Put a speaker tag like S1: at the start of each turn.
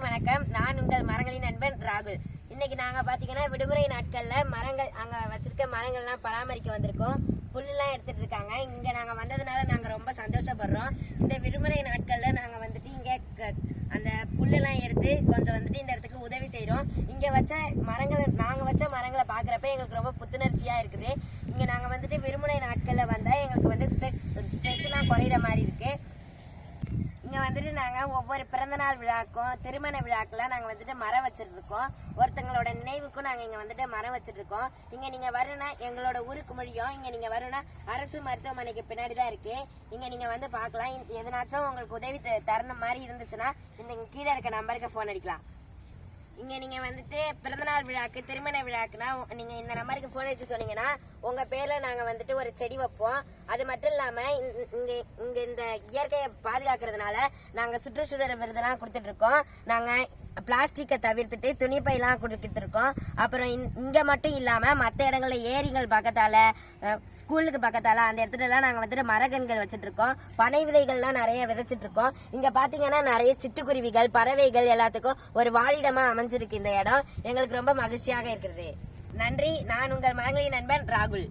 S1: அனைவருக்கும் வணக்கம். நான் உங்கள் மரங்களின் நண்பன் ராகுல். இன்னைக்கு நாங்க பாத்தீங்கன்னா விடுமுறை நாட்கள்ல மரங்கள் அங்க வச்சிருக்க மரங்கள்லாம் பராமரிக்க வந்திருக்கோம். புல்லுலாம் எடுத்துட்டு இருக்காங்க. இங்க நாங்க வந்ததுனால நாங்க ரொம்ப சந்தோஷப்படுறோம். இந்த விடுமுறை நாட்கள்ல நாங்க வந்துட்டு இங்க க- அந்த புல்லெல்லாம் எடுத்து கொஞ்சம் வந்துட்டு இந்த இடத்துக்கு உதவி செய்கிறோம் இங்க வச்ச மரங்கள் நாங்க வச்ச மரங்களை பாக்குறப்ப எங்களுக்கு ரொம்ப புத்துணர்ச்சியா இருக்குது. இங்க நாங்க வந்துட்டு விடுமுறை நாட்கள்ல வந்தா எங்களுக்கு வந்து ஸ்ட்ரெஸ் ஸ்ட்ரெஸ் எல்லாம் குறையிற மாதிரி இருக்கு. இங்கே வந்துட்டு நாங்கள் ஒவ்வொரு பிறந்தநாள் விழாக்கும் திருமண விழாக்கெல்லாம் நாங்கள் வந்துட்டு மரம் வச்சுட்ருக்கோம் ஒருத்தங்களோட நினைவுக்கும் நாங்கள் இங்கே வந்துட்டு மரம் வச்சுட்ருக்கோம் இங்கே நீங்கள் வரணும்னா எங்களோட ஊருக்கு மொழியும் இங்கே நீங்கள் வரணும்னா அரசு மருத்துவமனைக்கு பின்னாடி தான் இருக்குது இங்கே நீங்கள் வந்து பார்க்கலாம். எதனாச்சும் உங்களுக்கு உதவி தரணும் மாதிரி இருந்துச்சுன்னா இந்த கீழே இருக்க நம்பருக்கு ஃபோன் அடிக்கலாம். இங்க நீங்க வந்துட்டு பிறந்தநாள் விழாக்கு திருமண விழாக்குனா நீங்கள் நீங்க இந்த நம்பருக்கு போன் அடிச்சு சொன்னீங்கன்னா உங்க பேர்ல நாங்க வந்துட்டு ஒரு செடி வைப்போம். அது மட்டும் இல்லாம இங்கே இங்கே இங்க இந்த இயற்கையை பாதுகாக்கிறதுனால நாங்க சுற்றுச்சூழல் விருதெல்லாம் கொடுத்துட்டு இருக்கோம். நாங்க பிளாஸ்டிக்கை தவிர்த்துட்டு துணி பையெல்லாம் இருக்கோம் அப்புறம் இந்- இங்க மட்டும் இல்லாம மத்த இடங்கள்ல ஏரிகள் பக்கத்தால ஸ்கூலுக்கு பக்கத்தால அந்த இடத்துல எல்லாம் நாங்க வந்துட்டு மரகன்கள் வச்சிட்டு இருக்கோம் பனை விதைகள்லாம் நிறைய விதைச்சிட்டு இருக்கோம் இங்க பாத்தீங்கன்னா நிறைய சிட்டுக்குருவிகள் பறவைகள் எல்லாத்துக்கும் ஒரு வாழிடமா அமைஞ்சிருக்கு இந்த இடம். எங்களுக்கு ரொம்ப மகிழ்ச்சியாக இருக்கிறது. நன்றி. நான் உங்கள் மரங்களின் நண்பன் ராகுல்.